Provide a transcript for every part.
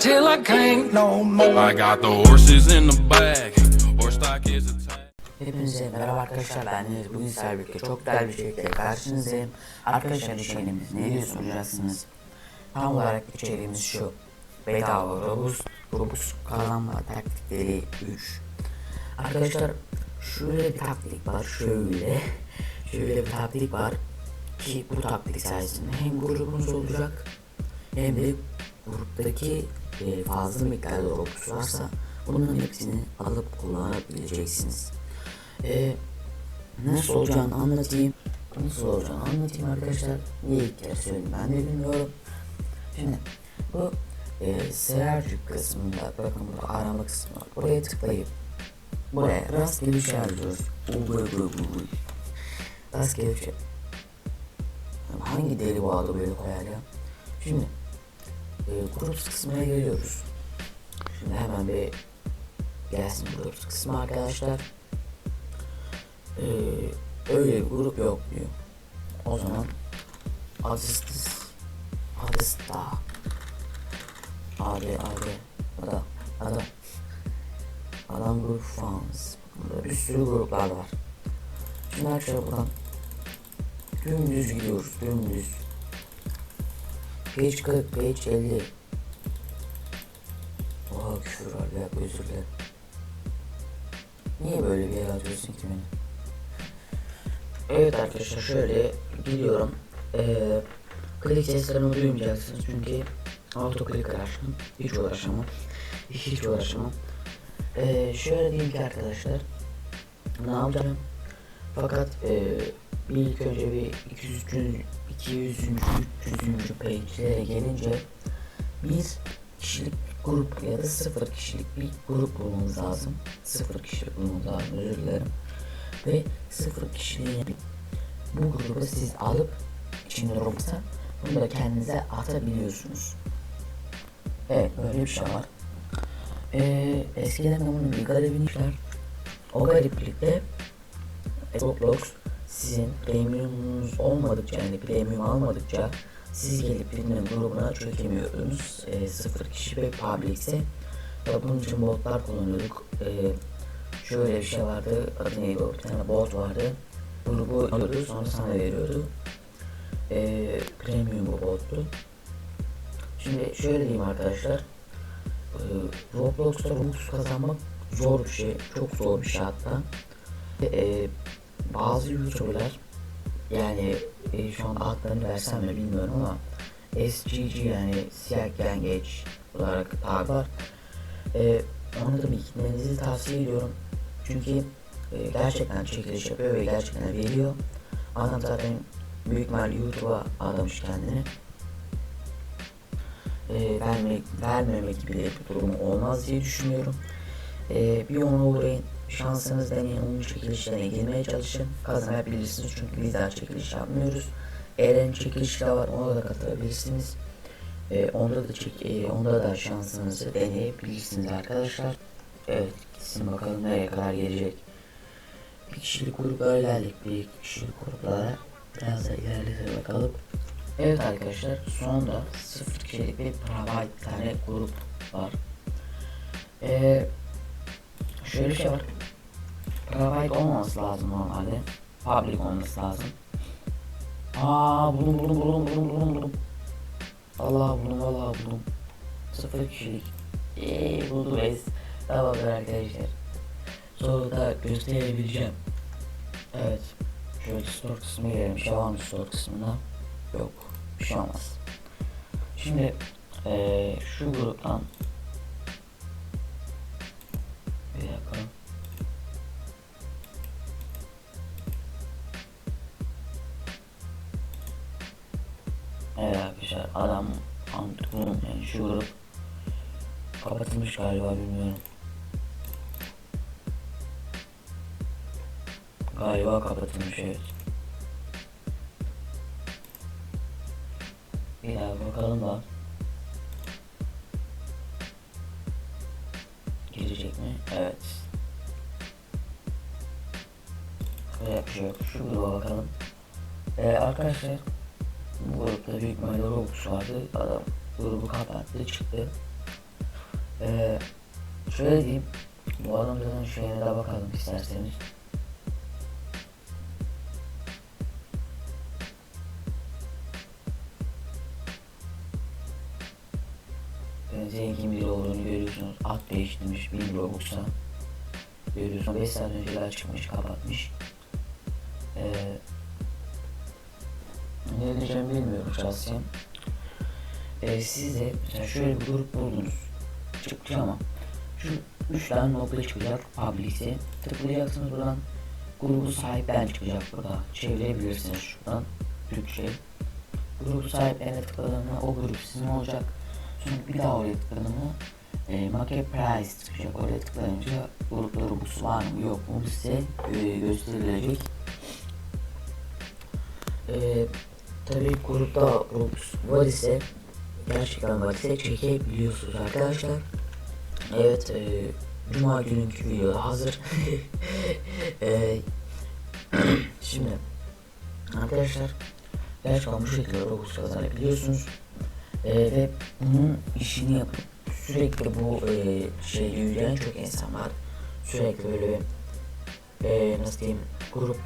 till I can't no more. I got the horses in the back. Horse stock is attached. Hepinize merhaba arkadaşlar ben Deniz. Bugün sizlerle birlikte çok güzel bir şekilde karşınızdayım. Arkadaşlar içeriğimiz ne diye soracaksınız. Tam olarak içeriğimiz şu. Bedava Robux, Robux kazanma taktikleri 3. Arkadaşlar şöyle bir taktik var. Şöyle. Şöyle bir taktik var. Ki bu taktik sayesinde hem grubunuz olacak hem de gruptaki e, fazla miktarda Robux varsa bunların hepsini alıp kullanabileceksiniz. E, nasıl olacağını anlatayım. Nasıl olacağını anlatayım arkadaşlar. Niye ilk kere söyledim ben de bilmiyorum. Şimdi bu e, search kısmında bakın burada arama kısmı. Buraya tıklayıp buraya rastgele bir şey yazıyoruz. Rastgele bir şey. Hangi deli bu adı böyle koyar ya? Şimdi groups kısmına geliyoruz. Şimdi hemen bir gelsin groups kısmı arkadaşlar. E, öyle bir grup yok diyor. O zaman Adistis Adista AD AD Adam Adam Adam Group Fans Burada bir sürü gruplar var. Şimdi arkadaşlar buradan dümdüz gidiyoruz dümdüz. Page 40, page 50. Oha küfür var ya özür dilerim. Niye böyle bir yere atıyorsun ki beni? Evet arkadaşlar şöyle gidiyorum. Ee, klik seslerini duymayacaksınız çünkü auto clicker açtım. Hiç uğraşamam. Hiç uğraşamam. Ee, şöyle diyeyim ki arkadaşlar. Ne yapacağım? Fakat e, ilk önce bir 200. 200. 300. page'lere gelince bir kişilik grup ya da sıfır kişilik bir grup bulmanız lazım. Sıfır kişilik bulmanız lazım özür dilerim. Ve sıfır kişiliği bu grubu siz alıp içinde Robux'a bunu da kendinize atabiliyorsunuz. Evet böyle bir şey var. Ee, eskiden bunun bir garibini işler. O gariplikte Roblox sizin premiumunuz olmadıkça yani premium almadıkça siz gelip birinin grubuna çökemiyordunuz. E, sıfır kişi ve public ise ve bunun için botlar kullanıyorduk. E, şöyle bir şey vardı. Adı neydi o? Bir tane bot vardı. Grubu alıyordu sonra sana veriyordu. E, premium bu bottu. Şimdi şöyle diyeyim arkadaşlar. E, Roblox'ta Robux kazanmak zor bir şey. Çok zor bir şey hatta. E, bazı YouTuber'lar yani e, şu an adlarını versem mi bilmiyorum ama SGG yani siyah yengeç olarak tabi var. E, onu da bir gitmenizi tavsiye ediyorum. Çünkü e, gerçekten çekiliş yapıyor ve gerçekten veriyor. Adam zaten büyük ihtimalle YouTube'a adamış kendini. E, vermek, vermemek gibi bir durumu olmaz diye düşünüyorum. E, bir ona uğrayın şansınız deneyin onun çekilişlerine girmeye çalışın. Kazanabilirsiniz çünkü biz daha çekiliş yapmıyoruz. Eren çekilişi de var ona da katılabilirsiniz. Ee, onda da çek e, onda da şansınızı deneyebilirsiniz arkadaşlar. Evet gitsin bakalım nereye kadar gelecek. Bir kişilik gruplara geldik bir kişilik gruplara biraz da ilerlete bakalım. Evet arkadaşlar sonunda sıfır kişilik bir private tane grup var. Eee Şöyle bir şey var. Private olmaması lazım normalde. Public olması lazım. Aa buldum buldum buldum buldum buldum buldum. Allah buldum Allah buldum. Sıfır kişilik. Eee buldum es. Tamamdır arkadaşlar. Sonra da gösterebileceğim. Evet. Şöyle store kısmına girelim. Şey var store kısmında? Yok. Bir şey olmaz. Şimdi ee, şu gruptan adam Antukun yani şu grup kapatılmış galiba bilmiyorum. Galiba kapatılmış evet. Bir daha bakalım da. Girecek mi? Evet. Yok. Şu gruba bakalım. Ee, arkadaşlar grupta büyük ihtimalle Robux vardı. Adam grubu kapattı çıktı. Ee, şöyle diyeyim. Bu adamların şeyine de bakalım isterseniz. Zengin biri olduğunu görüyorsunuz. At değiştirmiş 1000 Robux'a. Görüyorsunuz 5 saat önce çıkmış kapatmış. Ee, ne diyeceğimi bilmiyorum şahsen. Ee, siz de mesela şöyle bir grup buldunuz. Çıkmış ama şu 3 tane nokta çıkacak public'e. Tıklayacaksınız buradan. Grubu sahiplen çıkacak burada. Çevirebilirsiniz şuradan. Türkçe. Grubu sahiplerine tıkladığında o grup sizin olacak. Sonra bir daha oraya tıkladığında e, Market Price çıkacak. Oraya tıklayınca grupta Robux var mı yok mu size e, gösterilecek. E, tabii grupta Robux var ise gerçekten var ise çekebiliyorsunuz arkadaşlar. Evet, e, Cuma gününkü video hazır. e, şimdi arkadaşlar gerçekten bu şekilde Robux kazanabiliyorsunuz. E, ve bunun işini yapıp sürekli bu e, şeyi yürüyen çok insan var. Sürekli böyle e, nasıl diyeyim grup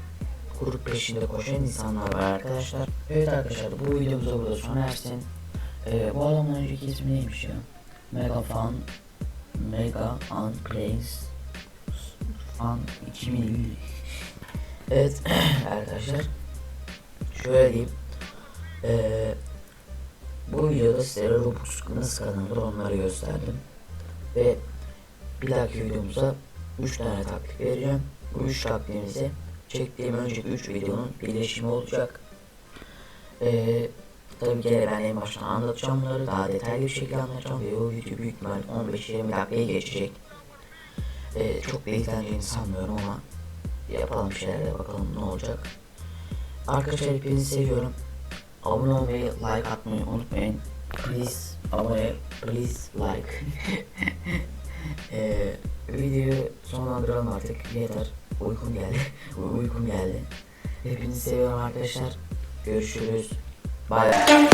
grup peşinde koşan insanlar var arkadaşlar. Evet arkadaşlar bu videomuz da burada sona ersin. E, bu adamın önceki ismi neymiş ya? Mega Fun Mega Unplays Fun 2050 Evet arkadaşlar Şöyle diyeyim ee, Bu videoda size Robux nasıl kazanılır onları gösterdim Ve bir dahaki videomuzda 3 tane taktik vereceğim Bu 3 taktiğimizi çektiğim önceki 3 videonun birleşimi olacak ee, Tabii ki ben en baştan anlatacağım bunları daha detaylı bir şekilde anlatacağım ve o video büyük ihtimal 15-20 dakikaya geçecek. Ee, çok da izleneceğini sanmıyorum ama yapalım bir şeyler de bakalım ne olacak. Arkadaşlar hepinizi seviyorum. Abone olmayı, like atmayı unutmayın. Please abone, please like. ee, videoyu sonlandıralım artık. Yeter. Uykum geldi. Uykum geldi. Hepinizi seviyorum arkadaşlar. Görüşürüz. Bay bay.